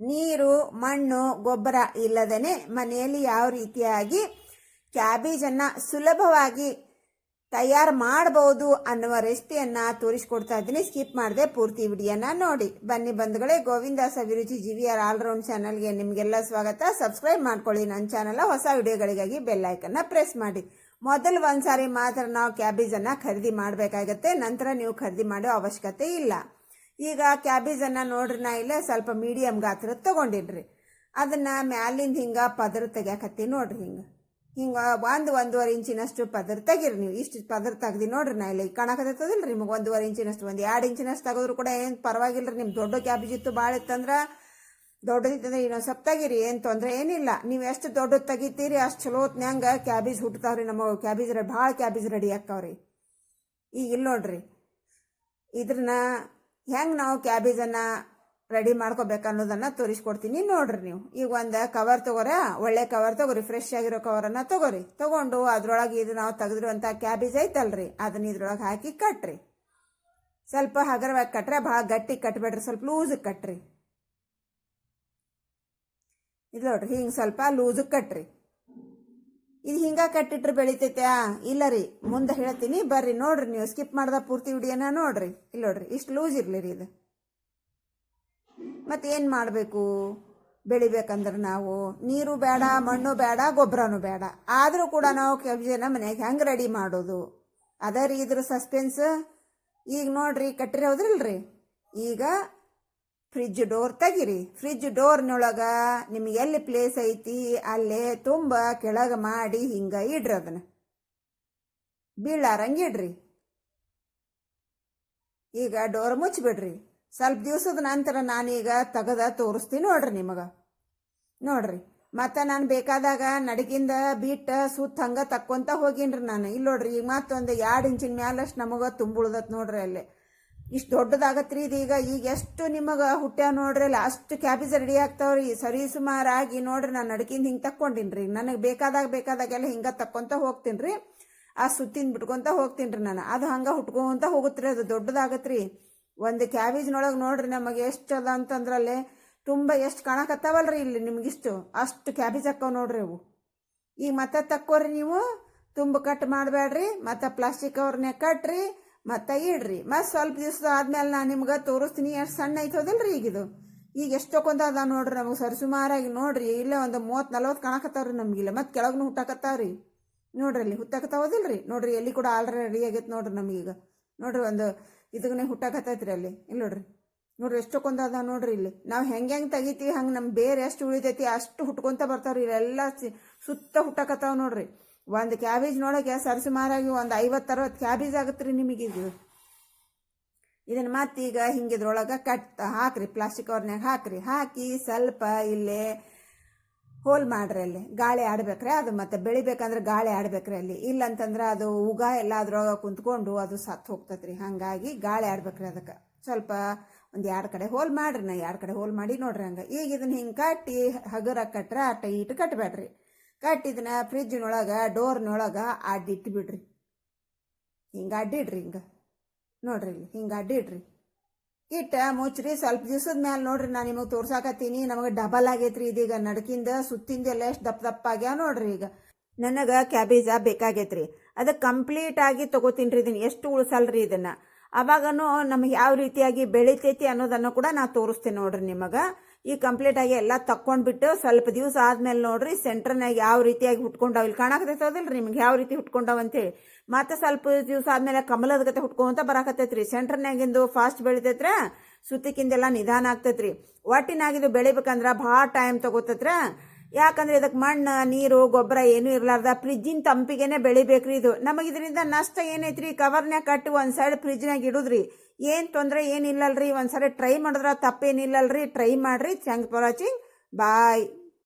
ನೀರು, ಮಣ್ಣು, ಗೊಬ್ಬರ ಇಲ್ಲದೇ ಮನೆಯಲ್ಲಿ ಯಾವ ರೀತಿಯಾಗಿ ಕ್ಯಾಬೇಜನ್ನು ಸುಲಭವಾಗಿ ತಯಾರು ಮಾಡಬಹುದು ಅನ್ನುವ ರೆಸಿಪಿಯನ್ನು ತೋರಿಸ್ಕೊಡ್ತಾ ಇದ್ದೀನಿ. ಸ್ಕಿಪ್ ಮಾಡದೆ ಪೂರ್ತಿ ವಿಡಿಯೋನ ನೋಡಿ. ಬನ್ನಿ ಬಂಧುಗಳೇ, ಗೋವಿಂದಾಸ ಅಭಿರುಚಿ ಜಿ ವಿ ಆರ್ ಆಲ್ರೌಂಡ್ ಚಾನಲ್ಗೆ ನಿಮಗೆಲ್ಲ ಸ್ವಾಗತ. ಸಬ್ಸ್ಕ್ರೈಬ್ ಮಾಡ್ಕೊಳ್ಳಿ ನನ್ನ ಚಾನಲ್ ಹೊಸ ವಿಡಿಯೋಗಳಿಗಾಗಿ ಬೆಲ್ ಐಕನ್ನ ಪ್ರೆಸ್ ಮಾಡಿ. ಮೊದಲು ಒಂದ್ಸಾರಿ ಮಾತ್ರ ನಾವು ಕ್ಯಾಬೇಜನ್ನು ಖರೀದಿ ಮಾಡಬೇಕಾಗತ್ತೆ. ನಂತರ ನೀವು ಖರೀದಿ ಮಾಡೋ ಅವಶ್ಯಕತೆ ಇಲ್ಲ. ಈಗ ಕ್ಯಾಬೇಜನ್ನು ನೋಡ್ರಿ ನಾ ಇಲ್ಲ ಸ್ವಲ್ಪ ಮೀಡಿಯಮ್ ಗಾತ್ರ ತೊಗೊಂಡಿನ್ರಿ. ಅದನ್ನ ಮ್ಯಾಲಿಂದ ಹಿಂಗೆ ಪದರ ತೆಗ್ಯಾಕತ್ತಿ ನೋಡ್ರಿ ಹಿಂಗೆ. ಹಿಂಗೆ ಒಂದು ಒಂದೂವರೆ ಇಂಚಿನಷ್ಟು ಪದರ ತೆಗೀರಿ ನೀವು. ಇಷ್ಟು ಪದರ ತೆಗ್ದಿ ನೋಡ್ರಿ ನಾ ಇಲ್ಲಿ ರೀ ನಿಮಗೆ ಒಂದೂವರೆ ಇಂಚಿನಷ್ಟು, ಒಂದು ಎರಡು ಇಂಚಿನಷ್ಟು ತೆಗೆದ್ರು ಕೂಡ ಏನು ಪರವಾಗಿಲ್ಲ ನಿಮ್ಮ ದೊಡ್ಡ ಕ್ಯಾಬೇಜ್ ಇತ್ತು ಭಾಳ ಇತ್ತಂದ್ರೆ ದೊಡ್ಡದಿತ್ತಂದ್ರೆ ಇನ್ನೊಂದು ಸ್ವಲ್ಪ ತೆಗೀರಿ. ಏನು ತೊಂದರೆ ಏನಿಲ್ಲ. ನೀವು ಎಷ್ಟು ದೊಡ್ಡದು ತೆಗಿತೀರಿ, ಅಷ್ಟು ಚಲೋ ಹೊತ್ನ್ಯಾಂಗ ಕ್ಯಾಬೇಜ್ ಹುಟ್ಟತಾವ್ರಿ ನಮ್ಮ ಕ್ಯಾಬೇಜ್ ಭಾಳ ಕ್ಯಾಬೇಜ್ ರೆಡಿ ಆಕ್ಕಾವ್ರಿ ಈಗ ಇಲ್ಲ ನೋಡ್ರಿ. ಇದ್ರನ್ನ ಹೆಂಗೆ ನಾವು ಕ್ಯಾಬೇಜನ್ನು ರೆಡಿ ಮಾಡ್ಕೋಬೇಕು ಅನ್ನೋದನ್ನ ತೋರಿಸ್ಕೊಡ್ತೀನಿ. ನೋಡ್ರಿ ನೀವು. ಈಗ ಒಂದು ಕವರ್ ತಗೋರ ಒಳ್ಳೆ ಕವರ್ ತಗೋರಿ ಫ್ರೆಶ್ ಆಗಿರೋ ಕವರನ್ನು ತಗೋರಿ. ತಗೊಂಡು ಅದ್ರೊಳಗೆ ಇದು ನಾವು ತೆಗೆದಿರುವಂಥ ಕ್ಯಾಬೇಜ್ ಐತಲ್ರಿ. ಅದನ್ನ ಇದ್ರೊಳಗೆ ಹಾಕಿ ಕಟ್ರಿ. ಸ್ವಲ್ಪ ಹಗರವಾಗಿ ಕಟ್ರೆ ಭಾಳ ಗಟ್ಟಿ ಕಟ್ಬೇಡ್ರಿ, ಸ್ವಲ್ಪ ಲೂಸಿಗೆ ಕಟ್ರಿ. ಇದು ನೋಡ್ರಿ, ಹಿಂಗೆ ಸ್ವಲ್ಪ ಲೂಸಿಗೆ ಕಟ್ರಿ. ಇದು ಹಿಂಗ ಕಟ್ಟಿಟ್ರೆ ಬೆಳಿತೈತೆ ಇಲ್ಲ ರೀ, ಮುಂದೆ ಹೇಳ್ತೀನಿ, ಬರ್ರಿ, ನೋಡ್ರಿ ನೀವು ಸ್ಕಿಪ್ ಮಾಡ್ದ ಪೂರ್ತಿ ವಿಡಿಯೋನ ನೋಡ್ರಿ. ಇಲ್ಲ ನೋಡ್ರಿ, ಇಷ್ಟು ಲೂಸ್ ಇರಲಿ ರೀ ಇದು. ಮತ್ತೆ ಏನು ಮಾಡಬೇಕು? ಬೆಳಿಬೇಕಂದ್ರೆ ನಾವು, ನೀರು ಬೇಡ, ಮಣ್ಣು ಬೇಡ ಗೊಬ್ಬರನು ಬೇಡ. ಆದರೂ ಕೂಡ ನಾವು ಕೆಬ್ಜನ ಮನೆಗೆ ಹೆಂಗೆ ರೆಡಿ ಮಾಡೋದು? ಅದ ರೀ ಇದ್ರ ಸಸ್ಪೆನ್ಸ್ ಈಗ ನೋಡ್ರಿ ಕಟ್ಟಿರೋದ್ರಲ್ರಿ ಈಗ ಫ್ರಿಜ್ ಡೋರ್ ತೆಗಿರಿ. ಫ್ರಿಜ್ ಡೋರ್ನೊಳಗೆ ನಿಮ್ಗೆ ಎಲ್ಲಿ ಪ್ಲೇಸ್ ಐತಿ, ಅಲ್ಲೇ ತುಂಬ ಕೆಳಗೆ ಮಾಡಿ ಹಿಂಗೆ ಇಡ್ರಿ ಅದನ್ನ. ಬೀಳಾರಂಗೆ ಇಡ್ರಿ. ಈಗ ಡೋರ್ ಮುಚ್ಚಿಬಿಡ್ರಿ ಸ್ವಲ್ಪ ದಿವಸದ ನಂತರ ನಾನೀಗ ತೆಗೆದ ತೋರಿಸ್ತೀನಿ ನೋಡ್ರಿ ನಿಮಗೆ. ನೋಡ್ರಿ. ಮತ್ತೆ ನಾನು ಬೇಕಾದಾಗ ನಡಗಿಂದ ಬಿಟ್ಟ ಸುತ್ತ ಹಂಗೆ ತಕ್ಕೊಂತ ಹೋಗಿನ್ರಿ ನಾನು. ಇಲ್ಲಿ ನೋಡ್ರಿ ಈಗ ಮತ್ತೊಂದು ಎರಡು ಇಂಚಿನ ಮ್ಯಾಲಷ್ಟು ನಮಗೆ ತುಂಬುಳ್ದತ್ ನೋಡ್ರಿ ಅಲ್ಲೇ. ಇಷ್ಟು ದೊಡ್ಡದಾಗತ್ರಿ ಇದೀಗ ಈಗ. ಎಷ್ಟು ನಿಮಗೆ ಹುಟ್ಟ್ಯಾವ ನೋಡ್ರಿ ಅಲ್ಲ ಅಷ್ಟು ಕ್ಯಾಬೇಜ್ ರೆಡಿ ಆಗ್ತಾವ್ರಿ. ಸರಿ ಸುಮಾರಾಗಿ ನೋಡ್ರಿ, ನಾನು ನಡಕಿಂದ ಹಿಂಗೆ ತಕ್ಕೊಂಡಿನ್ರಿ. ನನಗೆ ಬೇಕಾದಾಗ ಬೇಕಾದಾಗೆಲ್ಲ ಹಿಂಗೆ ತಕ್ಕೊಂತ ಹೋಗ್ತೀನಿ ಆ ಸುತ್ತಿನ ಬಿಟ್ಕೊಂತ ಹೋಗ್ತೀನಿ ರೀ ನಾನು. ಅದು ಹಂಗೆ ಹುಟ್ಕೊಂತ ಹೋಗುತ್ತೆ ಅದು ದೊಡ್ಡದಾಗತ್ರಿ. ಒಂದು ಕ್ಯಾಬೇಜ್ನೊಳಗೆ ನೋಡ್ರಿ ನಮಗೆ ಎಷ್ಟು ಅದ ಅಂತಂದ್ರಲ್ಲೇ ತುಂಬ ಎಷ್ಟು ಕಾಣಕತ್ತಾವಲ್ರಿ ಇಲ್ಲಿ ನಿಮಗಿಷ್ಟು. ಅಷ್ಟು ಕ್ಯಾಬೇಜ್ ಹಾಕವ್ ನೋಡ್ರಿ ಅವು. ಈಗ ಮತ್ತೆ ತಕ್ಕೋರಿ ನೀವು. ತುಂಬ ಕಟ್ ಮಾಡಬೇಡ್ರಿ ಮತ್ತೆ ಪ್ಲಾಸ್ಟಿಕ್ ಕವರ್ನೇ ಕಟ್ರಿ. ಮತ್ತೆ ಇಡ್ರಿ ಮತ್ತೆ ಸ್ವಲ್ಪ ದಿವಸ ಆದ್ಮೇಲೆ ನಾನು ನಿಮ್ಗೆ ತೋರಿಸ್ತೀನಿ, ಎಷ್ಟು ಸಣ್ಣ ಐತದಲ್ರಿ ಈಗ ಇದು ಈಗ ಎಷ್ಟೊಂದ ಅದ ನೋಡ್ರಿ ನಮಗೆ ಸರಿ ಸುಮಾರಾಗಿ ನೋಡ್ರಿ, ಇಲ್ಲೇ ಒಂದು ಮೂವತ್ತು ನಲ್ವತ್ತು ಕಾಣಕತ್ತಾವ್ರಿ ನಮಗಿಲ್ಲ ಮತ್ತೆ ಕೆಳಗೂ ಹುಟ್ಟಾಕತ್ತಾವ್ರಿ. ನೋಡ್ರಿ ಅಲ್ಲಿ ಹುಟ್ಟಾಕತ್ತಾವದಿಲ್ರಿ ನೋಡ್ರಿ ಎಲ್ಲಿ ಕೂಡ ಆಲ್ರೆಡಿ ರೆಡಿ ಆಗೈತೆ ನೋಡ್ರಿ ನಮಗೀಗ ನೋಡ್ರಿ ಒಂದು ಇದಕ್ಕೆ ಹುಟ್ಟಾಕತ್ತೈತ್ರಿ ಅಲ್ಲಿ ಇಲ್ಲಿ ನೋಡ್ರಿ. ನೋಡ್ರಿ ಅದ ನೋಡ್ರಿ ಇಲ್ಲಿ. ನಾವು ಹೆಂಗೆ ಹೆಂಗೆ ತೆಗಿತೀವಿ, ಹಂಗೆ ನಮ್ಮ ಬೇರೆ ಎಷ್ಟು ಉಳಿತೈತಿ ಅಷ್ಟು ಹುಟ್ಕೊಂತ ಬರ್ತಾವ್ರಿ, ಇಲ್ಲೆಲ್ಲ ಸುತ್ತ ಹುಟ್ಟಾಕತ್ತಾವ ನೋಡ್ರಿ. ಒಂದು ಕ್ಯಾಬೇಜ್ ನೋಡೋಕೆ ಸರಿಸುಮಾರಾಗಿ ಒಂದು ಐವತ್ತು ಅರವತ್ತು ಕ್ಯಾಬೇಜ್ ಆಗುತ್ತೆ ರೀ ನಿಮಗೀಗ ಇದನ್ನು ಮತ್ತೀಗ ಹಿಂಗಿದ್ರೊಳಗೆ ಕಟ್ ಹಾಕ್ರಿ ಪ್ಲಾಸ್ಟಿಕ್ ಕವರ್ನಾಗ ಹಾಕ್ರಿ. ಹಾಕಿ ಸ್ವಲ್ಪ ಇಲ್ಲೇ ಹೋಲ್ ಮಾಡ್ರಿ ಅಲ್ಲಿ. ಗಾಳಿ ಆಡ್ಬೇಕ್ರೆ, ಅದು ಮತ್ತೆ ಬೆಳಿಬೇಕಂದ್ರೆ ಗಾಳಿ ಆಡ್ಬೇಕ್ರಿ ಅಲ್ಲಿ. ಇಲ್ಲಂತಂದ್ರೆ ಅದು ಉಗ ಎಲ್ಲ ಅದ್ರೊಳಗೆ ಕುಂತ್ಕೊಂಡು ಅದು ಸತ್ತು ಹೋಗ್ತತ್ರಿ. ಹಾಗಾಗಿ ಗಾಳಿ ಆಡ್ಬೇಕ್ರಿ ಅದಕ್ಕೆ. ಸ್ವಲ್ಪ ಒಂದು ಎರಡು ಕಡೆ ಹೋಲ್ ಮಾಡ್ರಿ ನಾ. ಎರಡು ಕಡೆ ಹೋಲ್ ಮಾಡಿ ನೋಡ್ರಿ ಹಂಗೆ. ಈಗ ಇದನ್ನ ಹಿಂಗೆ ಕಟ್ಟಿ ಹಗುರ ಕಟ್ರೆ ಟೈಟ್ ಕಟ್ಟಬೇಡ್ರಿ ಕಟ್ಟಿದನ್ನ ಫ್ರಿಜ್ನೊಳಗೆ ಡೋರ್ನೊಳಗೆ ಅಡ್ಡಿಟ್ಟು ಬಿಡ್ರಿ. ಹಿಂಗೆ ಅಡ್ಡಿಡ್ರಿ ಹಿಂಗೆ. ನೋಡ್ರಿ ಇಲ್ಲಿ, ಹಿಂಗೆ ಅಡ್ಡಿಡ್ರಿ ಇಟ್ಟ ಮುಚ್ಚ್ರಿ, ಸ್ವಲ್ಪ ದಿವಸದ ಮೇಲೆ ನೋಡ್ರಿ ನಾನು ನಿಮಗೆ ತೋರ್ಸಾಕತ್ತೀನಿ. ನಮಗೆ ಡಬಲ್ ಆಗೈತ್ರಿ ಇದೀಗ ನಡಕಿಂದ ಸುತ್ತಿಂದ ಎಲ್ಲ ಎಷ್ಟು ದಪ್ಪ ದಪ್ಪ ಆಗ್ಯಾವ ನೋಡ್ರಿ ಈಗ. ನನಗೆ ಕ್ಯಾಬೇಜ ಬೇಕಾಗೈತ್ರಿ. ಅದು ಕಂಪ್ಲೀಟ್ ಆಗಿ ತಗೋತೀನಿ ರೀ ಇದನ್ನ. ಎಷ್ಟು ಉಳಿಸಲ್ರಿ ಇದನ್ನ. ಅವಾಗನು ನಮಗೆ ಯಾವ ರೀತಿಯಾಗಿ ಬೆಳಿತೈತಿ ಅನ್ನೋದನ್ನು ಕೂಡ ನಾ ತೋರಿಸ್ತೇನೆ ನೋಡ್ರಿ ನಿಮಗೆ. ಈ ಕಂಪ್ಲೀಟ್ ಆಗಿ ಎಲ್ಲ ತಕ್ಕೊಂಡ್ಬಿಟ್ಟು ಸ್ವಲ್ಪ ದಿವಸ ಆದ್ಮೇಲೆ ನೋಡ್ರಿ ಸೆಂಟ್ರ್ನಾಗ ಯಾವ ರೀತಿಯಾಗಿ ಹುಟ್ಕೊಂಡಾವ, ಇಲ್ಲಿ ಕಾಣಕತ್ತೈತದಲ್ರಿ ನಿಮ್ಗೆ ಯಾವ ರೀತಿ ಹುಟ್ಕೊಂಡಾವ ಅಂತೇಳಿ ಮತ್ತೆ ಸ್ವಲ್ಪ ದಿವಸ ಆದ್ಮೇಲೆ ಕಮಲದ ಗತೆ ಹುಟ್ಕೊಂತ ಬರಾಕತ್ತೈತ್ರಿ. ಸೆಂಟ್ರ್ನಾಗಿಂದು ಫಾಸ್ಟ್ ಬೆಳಿತೈತ್ರ ಸುತ್ತಿಕಿಂದೆಲ್ಲ ನಿಧಾನ ಆಗ್ತೈತ್ರಿ. ಒಟ್ಟಿನಾಗಿದ್ದು ಬೆಳಿಬೇಕಂದ್ರ ಭಾಳ ಟೈಮ್ ತಗೋತೈತ್ರ. ಯಾಕಂದ್ರೆ ಇದಕ್ಕೆ ಮಣ್ಣು, ನೀರು, ಗೊಬ್ಬರ ಏನು ಇರ್ಲಾರ್ದ. ಫ್ರಿಜ್ಜಿನ ತಂಪಿಗೆನೆ ಬೆಳಿಬೇಕ್ರಿ ಇದು. ನಮಗೆ ಇದರಿಂದ ನಷ್ಟ ಏನೈತ್ರಿ? ಕವರ್ನ್ಯಾಗ ಕಟ್ಟಿ ಒಂದು ಸೈಡ್ ಫ್ರಿಜ್ನಾಗ ಇಡುದ್ರಿ. ಏನು ತೊಂದರೆ ಏನಿಲ್ಲಲ್ರಿ? ಒಂದ್ಸರಿ ಟ್ರೈ ಮಾಡಿದ್ರ ತಪ್ಪೇನಿಲ್ಲಲ್ರಿ? ಟ್ರೈ ಮಾಡ್ರಿ. Thank for watching. ಬಾಯ್.